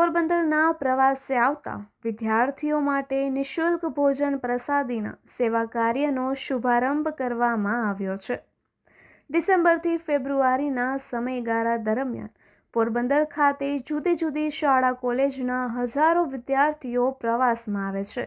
પોરબંદરના પ્રવાસે આવતા વિદ્યાર્થીઓ માટે નિઃશુલ્ક ભોજન પ્રસાદીના સેવા કાર્યનો શુભારંભ કરવામાં આવ્યો છે. ડિસેમ્બરથી ફેબ્રુઆરીના સમયગાળા દરમિયાન પોરબંદર ખાતે જુદી જુદી શાળા કોલેજના હજારો વિદ્યાર્થીઓ પ્રવાસમાં આવે છે.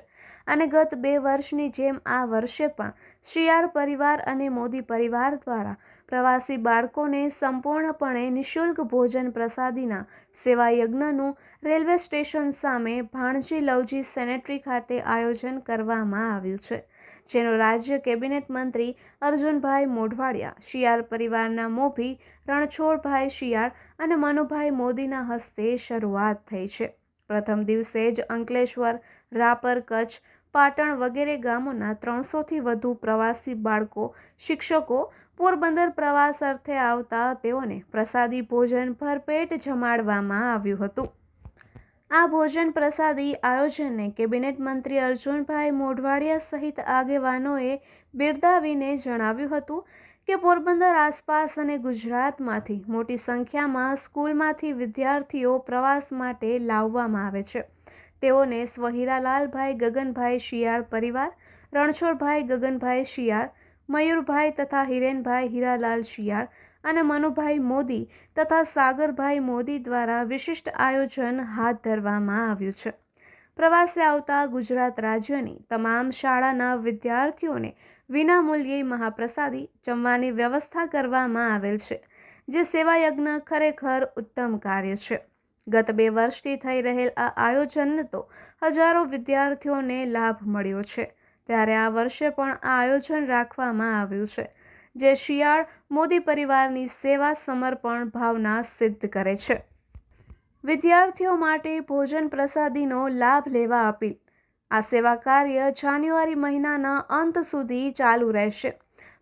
અને ગત બે વર્ષની જેમ આ વર્ષે પણ શિયાળ પરિવાર અને મોદી પરિવાર દ્વારા પ્રવાસી બાળકોને સંપૂર્ણપણે નિઃશુલ્ક ભોજન પ્રસાદીના સેવા યજ્ઞનું રેલવે સ્ટેશન સામે ભાણજી લવજી સેનેટરી ખાતે આયોજન કરવામાં આવ્યું છે, જેનો રાજ્ય કેબિનેટ મંત્રી અર્જુનભાઈ મોઢવાડિયા, શિયાળ પરિવારના મોભી રણછોડભાઈ શિયાળ અને મનુભાઈ મોદીના હસ્તે શરૂઆત થઈ છે. પ્રથમ દિવસે જ અંકલેશ્વર રાપર કચ્છ, પાટણ વગેરે ગામોના ત્રણસોથી વધુ પ્રવાસી બાળકો, શિક્ષકો, પોરબંદર પ્રવાસ અર્થે આવતા તેઓને પ્રસાદી ભોજન ભરપેટ જમાડવામાં આવ્યું હતું. આ ભોજન પ્રસાદી આયોજનને કેબિનેટ મંત્રી અર્જુનભાઈ મોઢવાડિયા સહિત આગેવાનોએ બિરદાવીને જણાવ્યું હતું કે પોરબંદર આસપાસ અને ગુજરાતમાંથી મોટી સંખ્યામાં સ્કૂલમાંથી વિદ્યાર્થીઓ પ્રવાસ માટે લાવવામાં આવે છે. તેઓને સ્વહિરાલાલભાઈ, ગગનભાઈ શિયાળ પરિવાર, રણછોડભાઈ, ગગનભાઈ શિયાળ, મયુરભાઈ તથા હિરેનભાઈ હીરાલાલ શિયાળ અને મનુભાઈ મોદી તથા સાગરભાઈ મોદી દ્વારા વિશિષ્ટ આયોજન હાથ ધરવામાં આવ્યું છે. પ્રવાસે આવતા ગુજરાત રાજ્યની તમામ શાળાના વિદ્યાર્થીઓને વિનામૂલ્યે મહાપ્રસાદી જમવાની વ્યવસ્થા કરવામાં આવેલ છે, જે સેવાયજ્ઞ ખરેખર ઉત્તમ કાર્ય છે. ગત બે વર્ષથી થઈ રહેલ આ આયોજનને તો હજારો વિદ્યાર્થીઓને લાભ મળ્યો છે. ત્યારે આ વર્ષે પણ આ આયોજન રાખવામાં આવ્યું છે, જે શિયાળ મોદી પરિવારની સેવા સમર્પણ ભાવના સિદ્ધ કરે છે. વિદ્યાર્થીઓ માટે ભોજન પ્રસાદીનો લાભ લેવા અપીલ. આ સેવા કાર્ય જાન્યુઆરી મહિનાના અંત સુધી ચાલુ રહેશે.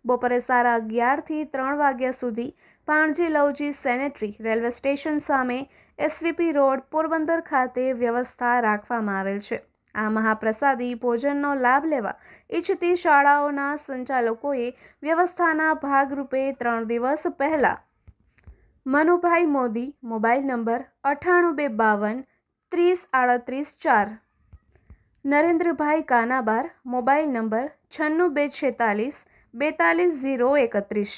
બપોરે સાડા અગિયારથી ત્રણ વાગ્યા સુધી Panji Lavji sanitary railway station સામે એસવીપી રોડ, પોરબંદર ખાતે વ્યવસ્થા રાખવામાં આવેલ છે. આ મહાપ્રસાદી ભોજનનો લાભ લેવા ઈચ્છતી શાળાઓના સંચાલકોએ વ્યવસ્થાના ભાગરૂપે ત્રણ દિવસ પહેલાં મનુભાઈ મોદી, મોબાઈલ નંબર અઠ્ઠાણું બે બાવન, ત્રીસ આડત્રીસ ચાર, નરેન્દ્રભાઈ કાનાબાર, મોબાઈલ નંબર છન્નું બે છેતાલીસ બેતાલીસ ઝીરો એકત્રીસ.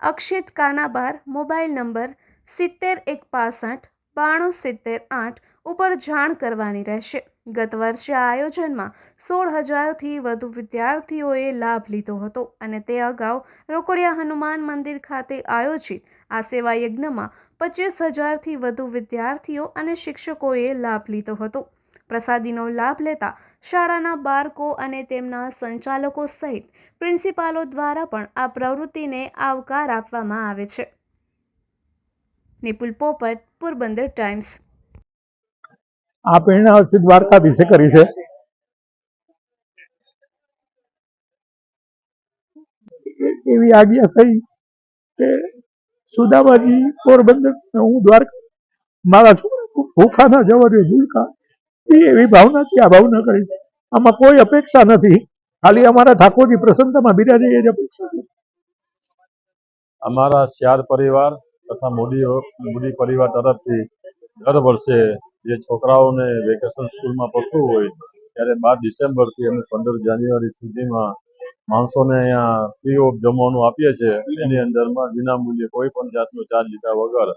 અક્ષિત કાનાબાર મોબાઈલ નંબર સિત્તેર એક પાસઠ બાણું સિત્તેર આઠ ઉપર જાણ કરવાની રહેશે. ગત વર્ષે આ આયોજનમાં સોળ હજારથી વધુ વિદ્યાર્થીઓએ લાભ લીધો હતો અને તે અગાઉ રોકડિયા હનુમાન મંદિર ખાતે આયોજિત આ સેવા યજ્ઞમાં પચીસ હજારથી વધુ વિદ્યાર્થીઓ અને શિક્ષકોએ લાભ લીધો હતો. પ્રસાદીનો લાભ લેતા શાળાના બાળકો અને તેમના સંચાલકો સહિત પ્રિન્સિપાલો દ્વારા પણ આ પ્રવૃત્તિને આવકાર આપવામાં આવે છે. નિપુલ પોપટ, પોરબંદર ટાઈમ્સ. આ પ્રેરણા શ્રી દ્વારકાધીશે કરી છે. એવી આજ્ઞા થઈ કે સુદામાજી પોરબંદર હું દ્વારકા મારા છોકરા ભૂખા ના જવા દે, ભૂલકા એવી ભાવનાથી આ ભાવના કરી છે. આમાં કોઈ અપેક્ષા નથી. ખાલી અમારા ઠાકોરજી પ્રસન્નતામાં બિરાજે એ જ અપેક્ષા છે. અમારા શ્યાર પરિવાર તથા મોદી મોદી પરિવાર તરફથી દર વર્ષે જે છોકરાઓને વેકેશન સ્કૂલમાં પડતું હોય, ત્યારે બાર ડિસેમ્બરથી અમે પંદર જાન્યુઆરી સુધીમાં માણસોને અહીંયા ફ્રી ઓફ જમવાનું આપીએ છીએ. એની અંદરમાં વિનામૂલ્યે કોઈ પણ જાતનો ચાર્જ લીધા વગર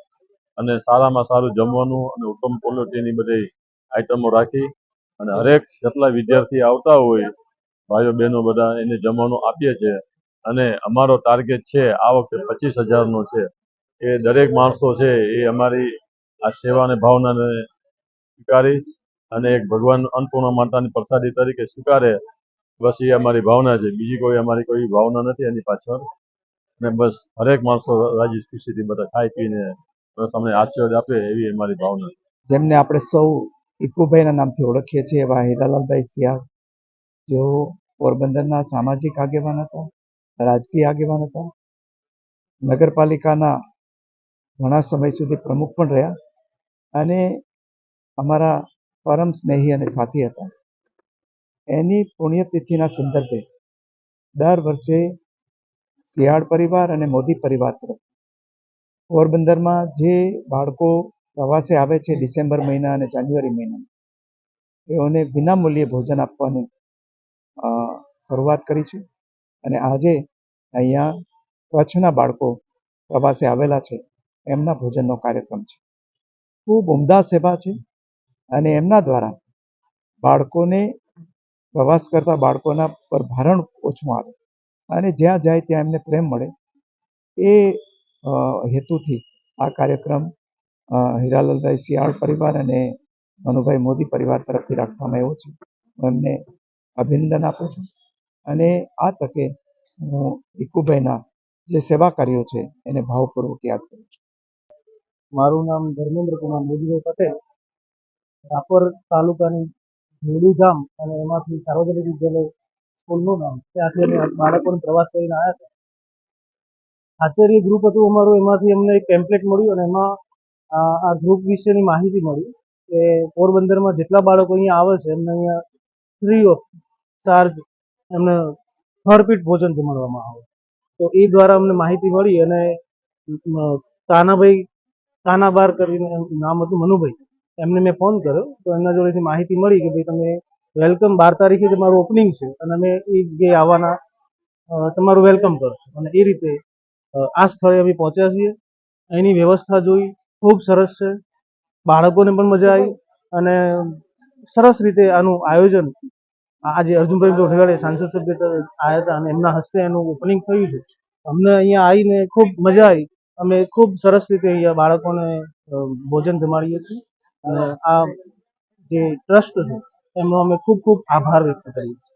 અને સારામાં સારું જમવાનું અને ઉત્તમ ક્વોલિટીની બધી આઈટમો રાખી અને હરેક જેટલા વિદ્યાર્થી આવતા હોય, ભાઈઓ બહેનો બધા એને જમવાનું આપીએ છીએ અને અમારો ટાર્ગેટ છે આ વખતે પચીસ હજારનો છે. એ દરેક માણસો છે એ અમારી આ સેવાને ભાવનાને સ્વીકારી અને એક ભગવાન અન્નપૂર્ણા માતાની પ્રસાદી તરીકે સ્વીકારે. બસ એ અમારી ભાવના છે. બીજી કોઈ અમારી કોઈ ભાવના નથી એની પાછળ. અને બસ હરેક માણસો રાજી ખુશીથી બધા ખાઈ પીને બસ અમને આશીર્વાદ આપે એવી અમારી ભાવના જેમને આપણે સૌ ઇકુભાઈના નામથી ઓળખીએ છીએ, એવા હીરાલાલભાઈ સિયાળ જેઓ પોરબંદરના સામાજિક આગેવાન હતા, રાજકીય આગેવાન હતા. નગરપાલિકાના ઘણા સમય સુધી પ્રમુખ પણ રહ્યા અને અમારા પરમ સ્નેહી અને સાથી હતા. એની પુણ્યતિથિના સંદર્ભે દર વર્ષે શિયાળ પરિવાર અને મોદી પરિવાર તરફ પોરબંદરમાં જે બાળકો પ્રવાસે આવે છે ડિસેમ્બર મહિના અને જાન્યુઆરી મહિનામાં. તેઓને વિનામૂલ્યે ભોજન આપવાની શરૂઆત કરી છે. અને આજે અહીંયા કચ્છના બાળકો પ્રવાસે આવેલા છે. એમના ભોજનનો કાર્યક્રમ છે. ખૂબ ઉમદા સેવા છે. અને એમના દ્વારા બાળકોને, પ્રવાસ કરતા બાળકોના પર ભારણ ઓછું આવે. અને જ્યાં જાય ત્યાં એમને પ્રેમ મળે. એ હેતુથી આ કાર્યક્રમ હીરાલાલભાઈ શિયાળ પરિવાર અને મનુભાઈ મોદી પરિવાર તરફથી રાખવામાં આવ્યો છે. હું એમને અભિનંદન આપું છું. અને આ તકે હું ઈકુભાઈના જે સેવા કાર્યો છે એને ભાવપૂર્વક યાદ કરું છું. મારું નામ ધર્મેન્દ્ર કુમાર મોજીભાઈ પટેલ. રાપર તાલુકાની ભેડી ગામ અને એમાંથી સાર્વજનિક વિદ્યાલય સ્કૂલનું નામ ત્યાંથી અમે બાળકોને પ્રવાસ કરીને આવ્યા હતા. આચાર્ય ગ્રુપ હતું અમારું. એમાંથી અમને એક ટેમ્પલેટ મળ્યું અને એમાં આ ગ્રુપ વિશેની માહિતી મળી કે પોરબંદરમાં જેટલા બાળકો અહીંયા આવે છે, એમને અહીંયા ફ્રી ઓફ ચાર્જ એમને ભરપીટ ભોજન જમાડવામાં આવે. તો એ દ્વારા અમને માહિતી મળી અને તાનાભાઈ કાનાભાઈ કાનાબાર કરીને નામ હતું મનુભાઈ. એમને મેં ફોન કર્યો, તો એમના જોડેથી માહિતી મળી કે ભાઈ તમે વેલકમ બાર તારીખે જ મારું ઓપનિંગ છે, અને અમે એ જગ્યાએ આવવાના તમારું વેલકમ કરશું. અને એ રીતે આ સ્થળે અમે પહોંચ્યા છીએ. એની વ્યવસ્થા જોઈ ખૂબ સરસ છે. બાળકોને પણ મજા આવી અને સરસ રીતે આનું આયોજન આજે અર્જુનભાઈ રોઢેવાડે સાંસદ સભ્ય આવ્યા હતા અને એમના હસ્તે એનું ઓપનિંગ થયું છે. અમને અહીંયા આવીને ખૂબ મજા આવી. અમે ખૂબ સરસ રીતે અહીંયા બાળકોને ભોજન જમાડીએ છીએ અને આ જે ટ્રસ્ટ છે એમનો અમે ખૂબ ખૂબ આભાર વ્યક્ત કરીએ છીએ.